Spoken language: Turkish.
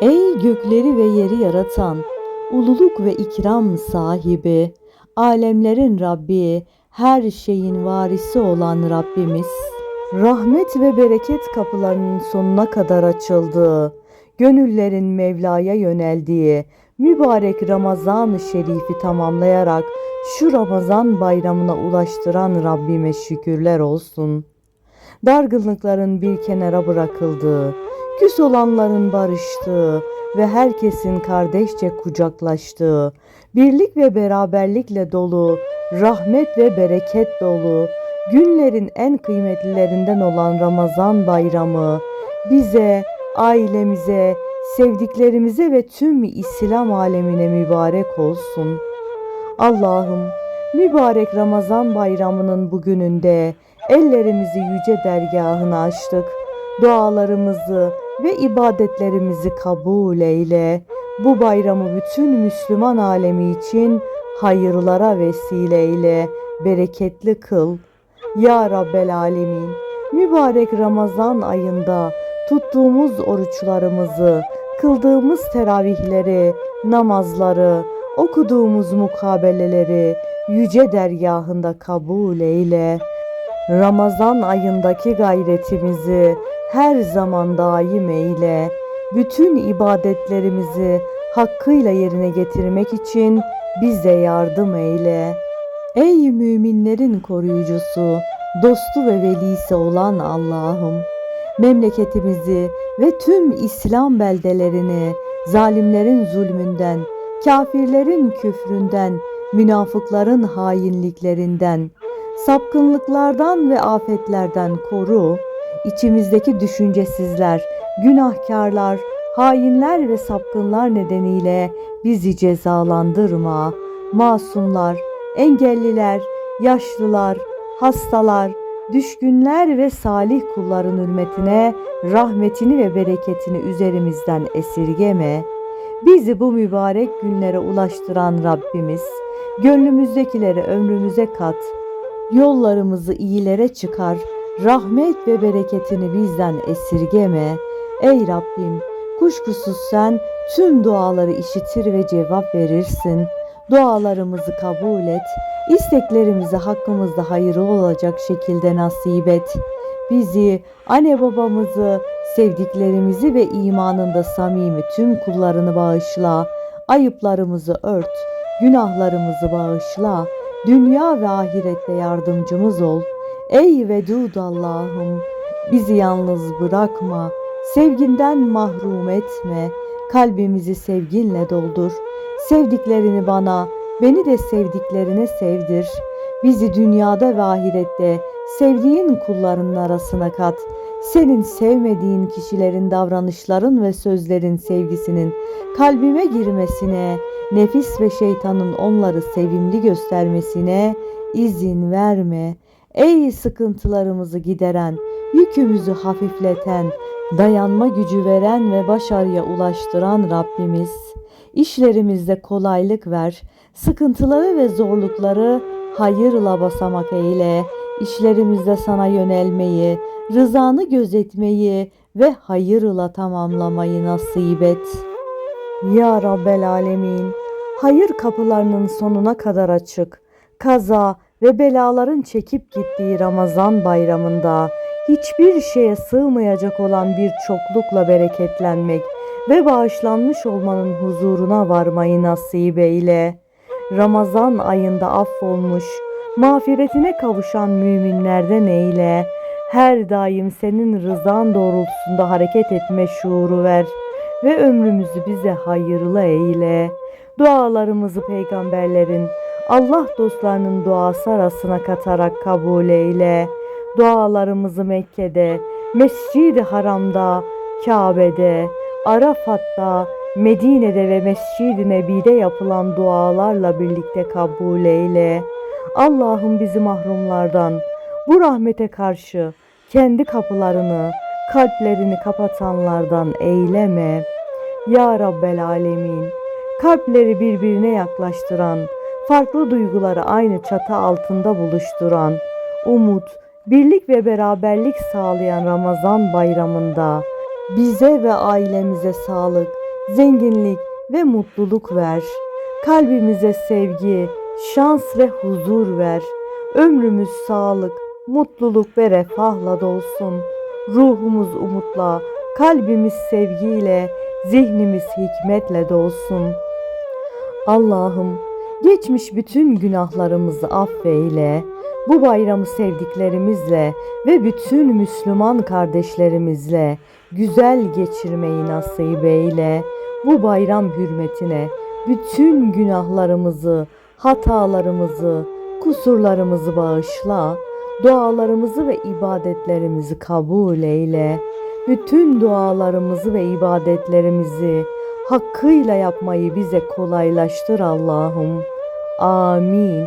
Ey gökleri ve yeri yaratan, ululuk ve ikram sahibi, alemlerin Rabbi, her şeyin varisi olan Rabbimiz, rahmet ve bereket kapılarının sonuna kadar açıldığı, gönüllerin Mevla'ya yöneldiği, mübarek Ramazan-ı Şerif'i tamamlayarak şu Ramazan bayramına ulaştıran Rabbime şükürler olsun. Dargınlıkların bir kenara bırakıldığı, küs olanların barıştığı ve herkesin kardeşçe kucaklaştığı, birlik ve beraberlikle dolu, rahmet ve bereket dolu, günlerin en kıymetlilerinden olan Ramazan bayramı bize, ailemize, sevdiklerimize ve tüm İslam alemine mübarek olsun. Allah'ım mübarek Ramazan bayramının bugününde ellerimizi yüce dergahına açtık. Dualarımızı ve ibadetlerimizi kabul eyle. Bu bayramı bütün Müslüman alemi için hayırlara vesile eyle, bereketli kıl. Ya Rabbel Alemin, mübarek Ramazan ayında tuttuğumuz oruçlarımızı, kıldığımız teravihleri, namazları, okuduğumuz mukabeleleri yüce dergahında kabul eyle. Ramazan ayındaki gayretimizi her zaman daim eyle. Bütün ibadetlerimizi hakkıyla yerine getirmek için bize yardım eyle. Ey müminlerin koruyucusu, dostu ve velisi olan Allah'ım, memleketimizi ve tüm İslam beldelerini zalimlerin zulmünden, kafirlerin küfründen, münafıkların hainliklerinden, sapkınlıklardan ve afetlerden koru. İçimizdeki düşüncesizler, günahkarlar, hainler ve sapkınlar nedeniyle bizi cezalandırma. Masumlar, engelliler, yaşlılar, hastalar, düşkünler ve salih kulların hürmetine rahmetini ve bereketini üzerimizden esirgeme. Bizi bu mübarek günlere ulaştıran Rabbimiz, gönlümüzdekileri ömrümüze kat, yollarımızı iyilere çıkar, rahmet ve bereketini bizden esirgeme. Ey Rabbim, kuşkusuz sen tüm duaları işitir ve cevap verirsin. Dualarımızı kabul et, isteklerimizi hakkımızda hayırlı olacak şekilde nasip et. Bizi, anne babamızı, sevdiklerimizi ve imanında samimi tüm kullarını bağışla. Ayıplarımızı ört, günahlarımızı bağışla. Dünya ve ahirette yardımcımız ol. Ey Vedud Allah'ım, bizi yalnız bırakma. Sevginden mahrum etme. Kalbimizi sevginle doldur. Sevdiklerini bana, beni de sevdiklerine sevdir. Bizi dünyada ve ahirette sevdiğin kullarının arasına kat. Senin sevmediğin kişilerin davranışların ve sözlerin sevgisinin kalbime girmesine, nefis ve şeytanın onları sevimli göstermesine izin verme. Ey sıkıntılarımızı gideren, yükümüzü hafifleten, dayanma gücü veren ve başarıya ulaştıran Rabbimiz, işlerimizde kolaylık ver, sıkıntıları ve zorlukları hayırla basamak eyle, işlerimizde sana yönelmeyi, rızanı gözetmeyi ve hayırla tamamlamayı nasip et. Ya Rabbel Alemin, hayır kapılarının sonuna kadar açık, kaza ve belaların çekip gittiği Ramazan bayramında hiçbir şeye sığmayacak olan bir çoklukla bereketlenmek ve bağışlanmış olmanın huzuruna varmayı nasip eyle. Ramazan ayında affolmuş, mağfiretine kavuşan müminlerden eyle. Her daim senin rızan doğrultusunda hareket etme şuuru ver ve ömrümüzü bize hayırlı eyle. Dualarımızı peygamberlerin, Allah dostlarının duası arasına katarak kabul eyle. Dualarımızı Mekke'de, Mescid-i Haram'da, Kabe'de, Arafat'ta, Medine'de ve Mescid-i Nebi'de yapılan dualarla birlikte kabul eyle. Allah'ım bizi mahrumlardan, bu rahmete karşı kendi kapılarını, kalplerini kapatanlardan eyleme. Ya Rabbel Alemin, kalpleri birbirine yaklaştıran, farklı duyguları aynı çatı altında buluşturan, umut, birlik ve beraberlik sağlayan Ramazan bayramında bize ve ailemize sağlık, zenginlik ve mutluluk ver. Kalbimize sevgi, şans ve huzur ver. Ömrümüz sağlık, mutluluk ve refahla dolsun. Ruhumuz umutla, kalbimiz sevgiyle, zihnimiz hikmetle dolsun. Allah'ım geçmiş bütün günahlarımızı affeyle. Bu bayramı sevdiklerimizle ve bütün Müslüman kardeşlerimizle güzel geçirmeyi nasip eyle. Bu bayram hürmetine bütün günahlarımızı, hatalarımızı, kusurlarımızı bağışla. Dualarımızı ve ibadetlerimizi kabul eyle. Bütün dualarımızı ve ibadetlerimizi hakkıyla yapmayı bize kolaylaştır Allah'ım. Amin.